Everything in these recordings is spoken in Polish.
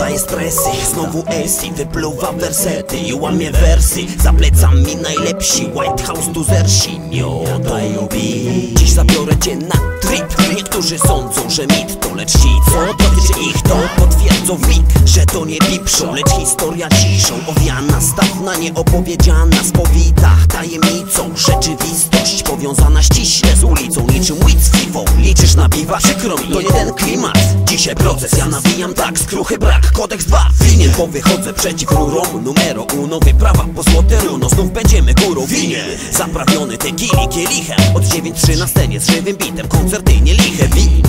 dodaje stresy. Znowu Elsie wypluwa wersety. I łamie wersy. Za plecami najlepsi White House tu zersi Nie oddają Dziś zabiorę cię na trip Niektórzy sądzą, że mit to lecz ci Co? Dotyczy ich to potwierdzą w mig Że to nie pipszą, lecz historia ciszą. Owiana, stawna, nieopowiedziana Spowita tajemnicą. Rzeczywistość powiązana ściśle z ulicą Niczym Wits Fifą Liczysz na piwa, przykro mi, to jeden klimat. Dzisiaj proces, ja nawijam tak, skruchy brak Kodeks 2, winien, bo wychodzę przeciw rurom Numero uno, wyprawa po złote runo Znów będziemy górą, winien Zaprawiony tequili kielichem. Od 9-3 na scenie z żywym bitem Koncerty nie liche, winien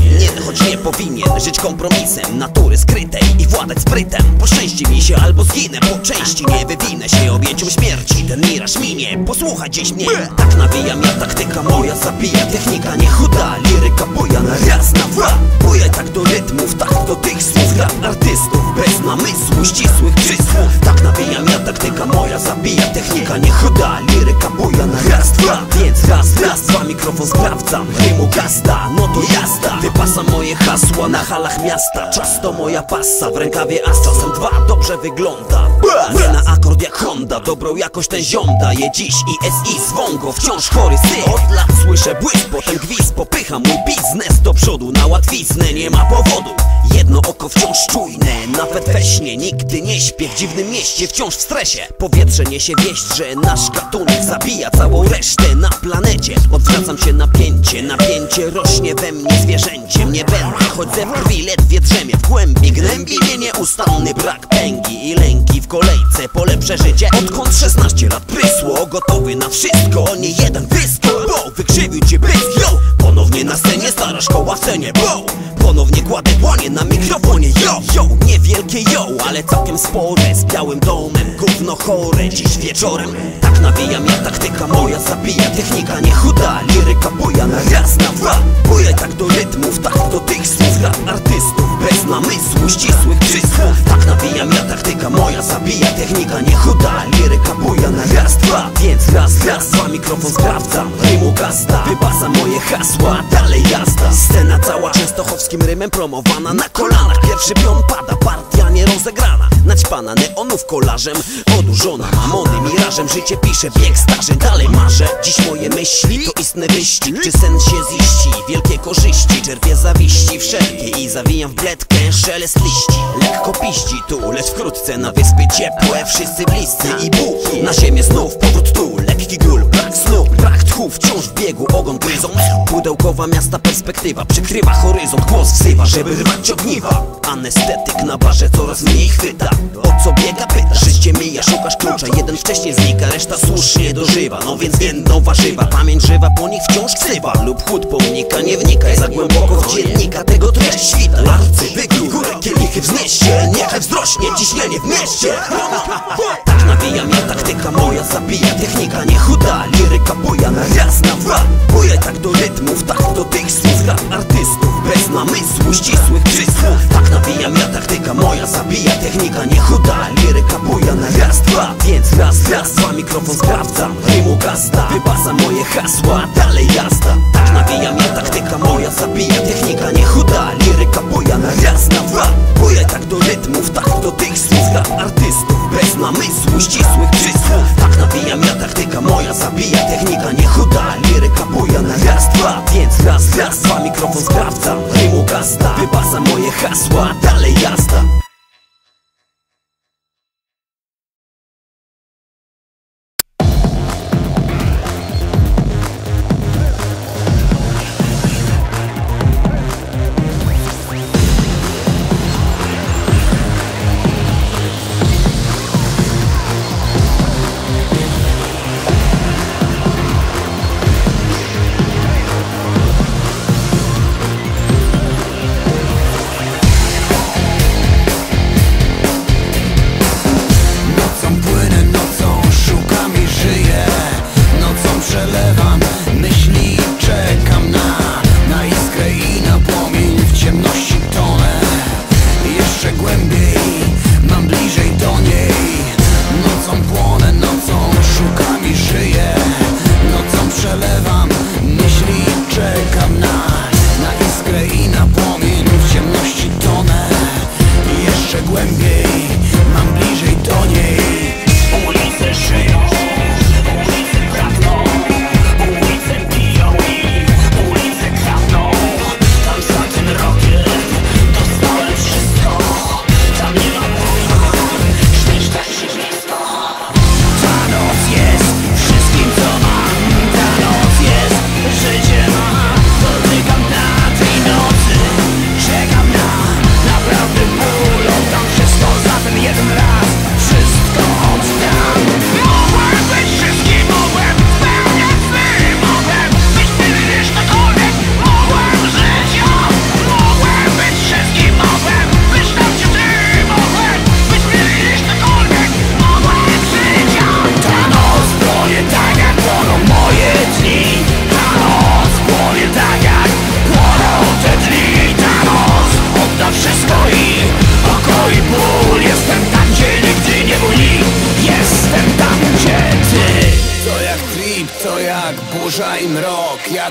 Choć nie powinien żyć kompromisem Natury skrytej i władać sprytem. Poszczęści mi się albo zginę Po części nie wywinę się objęcią śmierci. Ten miraż minie, posłuchaj dziś mnie. Tak nawijam ja, taktyka moja zabija Technika nie chuda, liryka buja na raz, na dwa Bujaj tak do rytmów, tak do tych słów Rap artystów. Bez namysłu, ścisłych przysłów Tak nawijam ja, taktyka moja zabija Technika nie chuda, liryka buja na raz, dwa Więc raz, raz, mikrofon sprawdzam. Rymu gasta, no to jazda. Wypasam moje hasła na halach miasta. Czas to moja pasa, w rękawie as Czasem dwa dobrze wygląda Nie na akord jak Honda, dobrą jakość ten ziom daje dziś. I SI z Wongo, wciąż chory syk Od lat słyszę błysk, potem gwizd Popycha mój biznes. Do przodu na łatwiznę Nie ma powodu, jedno oko wciąż czujne Nawet we śnie nigdy nie śpię. W dziwnym mieście wciąż w stresie. Powietrze niesie wieść, że nasz gatunek zabija całą resztę na planecie. Odwracam się napięcie, napięcie rośnie we mnie zwierzęciem. Nie będę, choć ze krwi ledwie drzemie. W głębi gnębi mnie nieustanny brak pęgi i lęki w kolejce Po lepsze życie, odkąd 16 lat prysło Gotowy na wszystko, nie jeden wyskok wykrzywił cię pysk, yo. Ponownie na scenie, stara szkoła w cenie, bo Ponownie kładę dłonie na mikrofonie, yo. Yo, niewielkie yo, ale całkiem spore. Z białym domem, gówno chore. Dziś wieczorem, tak nawijam ja Taktyka moja zabija, technika nie chuda Liryka buja na raz, na dwa. Bujaj tak do rytmów, tak do tych słów. Rap artystów bez namysłu, ścisłych przysłów. Tak nawijam ja, taktyka moja zabija. Technika nie chuda, liryka buja na raz, dwa. Więc raz, raz, dwa, mikrofon sprawdzam. Rymu gasta, wybasa moje hasła Dalej jazda, scena cała Częstochowskim rymem promowana na kolanach. Pierwszy pion pada, partia nierozegrana Naćpana neonów kolarzem. Odurzona mamony, mirażem Życie pisze, bieg starzeń, dalej marzę Dziś moje myśli to istny wyścig. Czy sen się ziści, wielkie korzyści. Czerpię zawiści wszelkie i zawijam w bledkę Szelest liści, lekko piści tu Lecz wkrótce na wyspie ciepłe. Wszyscy bliscy i Bóg Na ziemię znów, powrót tu. Lekki gól, brak snu, brak tchu. Wciąż w biegu, ogon gryzą. Pudełkowa miasta perspektywa Przykrywa horyzont, głos wzywa Żeby rwać ogniwa Anestetyk na barze coraz mniej chwyta. O co biega pyta, życie mija Szukasz klucza, jeden wcześniej znika Reszta słusznie dożywa, no więc jedno warzywa. Pamięć żywa, po nich wciąż ksywa. Lub chód pomnika, nie wnikaj za głęboko w dziennika Tego treść świta, larcy, wygór Górę kielichy wznieście, niechaj wzrośnie ciśnienie w mieście. Tak nawijam ja, taktyka moja zabija Technika. Nie chuda, buja na Bujaj tak do rytmów, tak do tych słów artystów. Bez namysłu, ścisłych przysłów Tak nawijam ja, taktyka moja zabija Technika nie chuda, liryka buja na raz, dwa Więc raz, raz, dwa, mikrofon sprawdzam Rymu gasta, wypasa moje hasła Dalej jazda, tak nawijam ja, taktyka moja zabija Technika nie chuda, liryka buja na raz, na dwa Bujaj tak do rytmów, tak do tych słów artystów. Bez namysłu, ścisłych przysłów Tak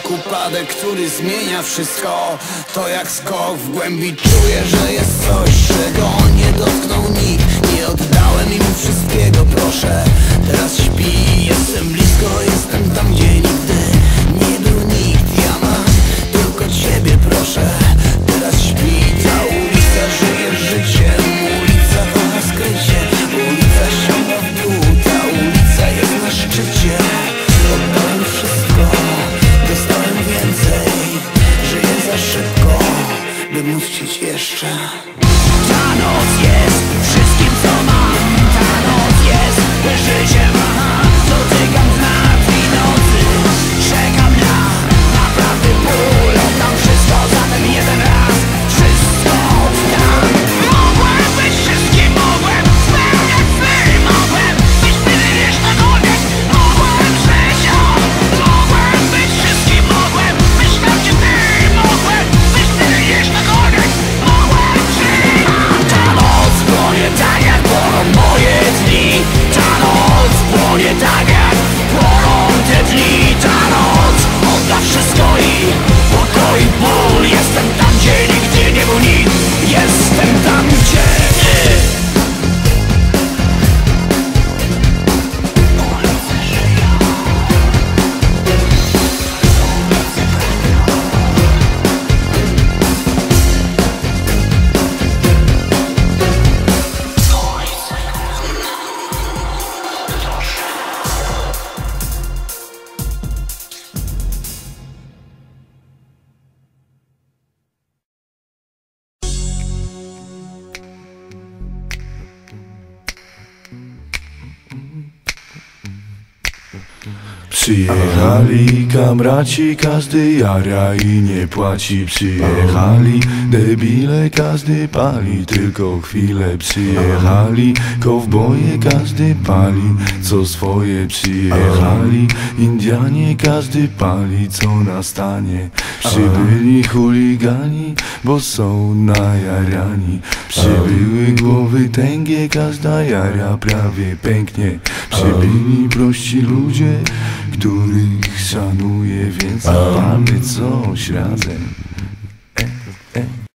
jak upadek, który zmienia wszystko. To jak skok w głębi czuję, że jest coś, czego nie dotknął nikt. Nie oddałem im wszystkiego, orchestra. Przyjechali kamraci, każdy jara i nie płaci. Przyjechali debile, każdy pali Tylko chwilę przyjechali. Kowboje, każdy pali Co swoje przyjechali. Indianie, każdy pali Co nastanie. Przybyli chuligani Bo są najarani Przybyły głowy tęgie Każda jara prawie pęknie. Przybyli prości ludzie których szanuję, więc palmy coś razem. E, e.